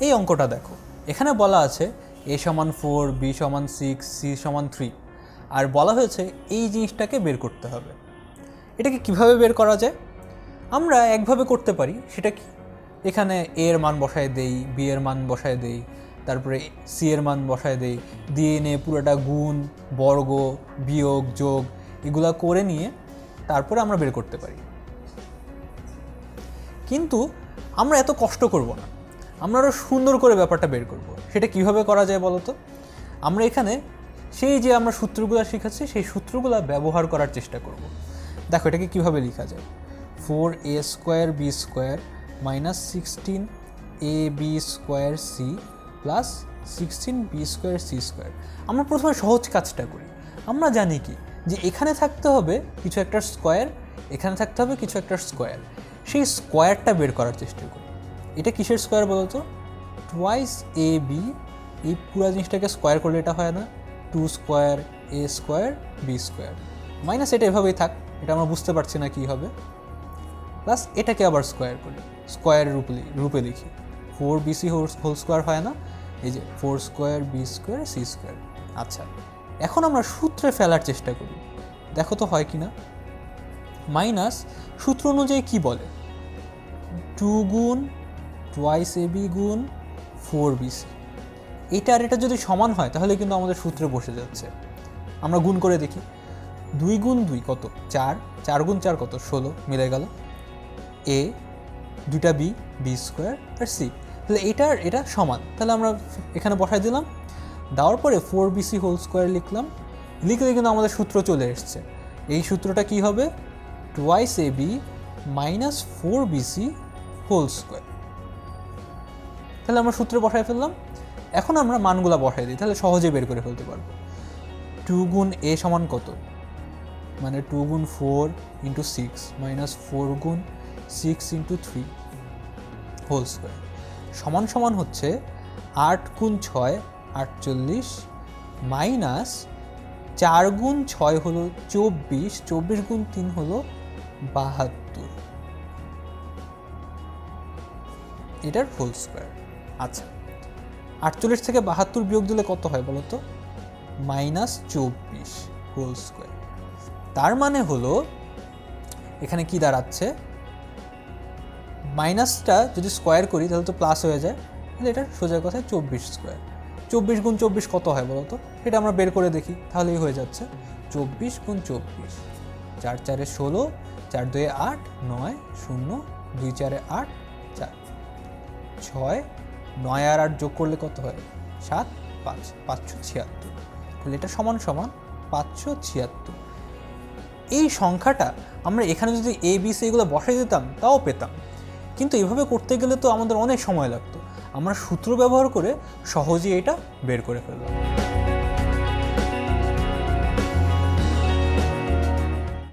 এই অঙ্কটা দেখো। এখানে বলা আছে এ সমান ফোর, বি সমান সিক্স, সি সমান থ্রি। আর বলা হয়েছে এই জিনিসটাকে বের করতে হবে। এটাকে কীভাবে বের করা যায়? আমরা একভাবে করতে পারি, সেটা কি? এখানে এ এর মান বসায় দেই, বি এর মান বসায় দেই, তারপরে সি এর মান বসায় দেই, দিয়ে নিয়ে পুরোটা গুণ, বর্গ, বিয়োগ, যোগ, এগুলা করে নিয়ে তারপরে আমরা বের করতে পারি। কিন্তু আমরা এত কষ্ট করব না। আমরা আরও সুন্দর করে ব্যাপারটা বের করব। সেটা কীভাবে করা যায় বলো তো? আমরা এখানে সেই যে আমরা সূত্রগুলো শিখাচ্ছি, সেই সূত্রগুলো ব্যবহার করার চেষ্টা করব। দেখো এটাকে কীভাবে লেখা যায়? Four A square B square minus sixteen A B square C plus sixteen B square C square আমরা প্রথমে সহজ কাজটা করি। আমরা জানি কি? যে এখানে থাকতে হবে কিছু একটা স্কোয়ার এখানে থাকতে হবে কিছু একটা স্কোয়ার সেই স্কোয়ারটা বের করার চেষ্টা করি। এটা কিসের স্কোয়ার বলো তো টুয়াইস এ বি এই পুরো জিনিসটাকে স্কোয়ার করলে এটা হয় না। Two square A square B square minus এটা এভাবেই থাক, এটা আমরা বুঝতে পারছি না কী হবে। প্লাস এটাকে আবার স্কোয়ার করি স্কোয়ার রূপে রূপে লিখি। ফোর বিসি হোল স্কোয়ার হয় না। এই যে four square B square C square আচ্ছা এখন আমরা সূত্রে ফেলার চেষ্টা করি। দেখো তো হয় কি না মাইনাস সূত্র অনুযায়ী কি বলে? টু গুণ টুয়াইস এ বি গুণ ফোর বিসি এটা আর এটা যদি সমান হয়, তাহলে কিন্তু আমাদের সূত্রে বসে যাচ্ছে। আমরা গুণ করে দেখি। দুই গুণ দুই কত? চার। চার গুণ চার কত? ষোলো। মিলে গেল এ দুইটা বি বি স্কোয়ার আর সি তাহলে এটা আর এটা সমান। তাহলে আমরা এখানে বসাই দিলাম। দেওয়ার পরে ফোর বিসি হোল স্কোয়ার লিখলাম। লিখলে কিন্তু আমাদের সূত্র চলে এসছে। এই সূত্রটা কি হবে? Twice A B minus four BC whole square তাহলে আমরা সূত্রে বসায় ফেললাম। এখন আমরা মানগুলো বসাই দিই, তাহলে সহজে বের করে ফেলতে পারব। টু গুণ এ সমান কত? মানে টু গুণ four into six minus four গুণ six into three whole square. সমান সমান হচ্ছে আট গুণ ছয় আটচল্লিশ মাইনাস চার গুণ ছয় হলো চব্বিশ চব্বিশ গুণ তিন হলো বাহাত্তর। এটার হোল স্কোয়ার। আচ্ছা আটচল্লিশ থেকে বাহাত্তর বিয়োগ দিলে কত হয় বলো তো? মাইনাস চব্বিশ, হোল স্কোয়ার। তার মানে হলো, এখানে কি দাঁড়াচ্ছে? মাইনাসটা যদি স্কোয়ার করি, তাহলে তো প্লাস হয়ে যায়। তাহলে এটা সোজা কথায় চব্বিশ স্কোয়ার। চব্বিশ গুণ চব্বিশ কত হয় বলো তো? এটা আমরা বের করে দেখি, তাহলেই হয়ে যাচ্ছে। চব্বিশ গুণ চব্বিশ, চার চারে ষোলো, চার দুয়ে আট, নয়, শূন্য, দুই চারে আট, চার। ছয় নয় আর আট যোগ করলে কত হয়? সাত, পাঁচ, পাঁচশো ছিয়াত্তর। তাহলে এটা সমান সমান পাঁচশো ছিয়াত্তর। এই সংখ্যাটা আমরা এখানে যদি এ বি সি এগুলো বসাই দিতাম, তাও পেতাম। কিন্তু এভাবে করতে গেলে তো আমাদের অনেক সময় লাগতো। আমরা সূত্র ব্যবহার করে সহজেই এটা বের করে ফেললাম।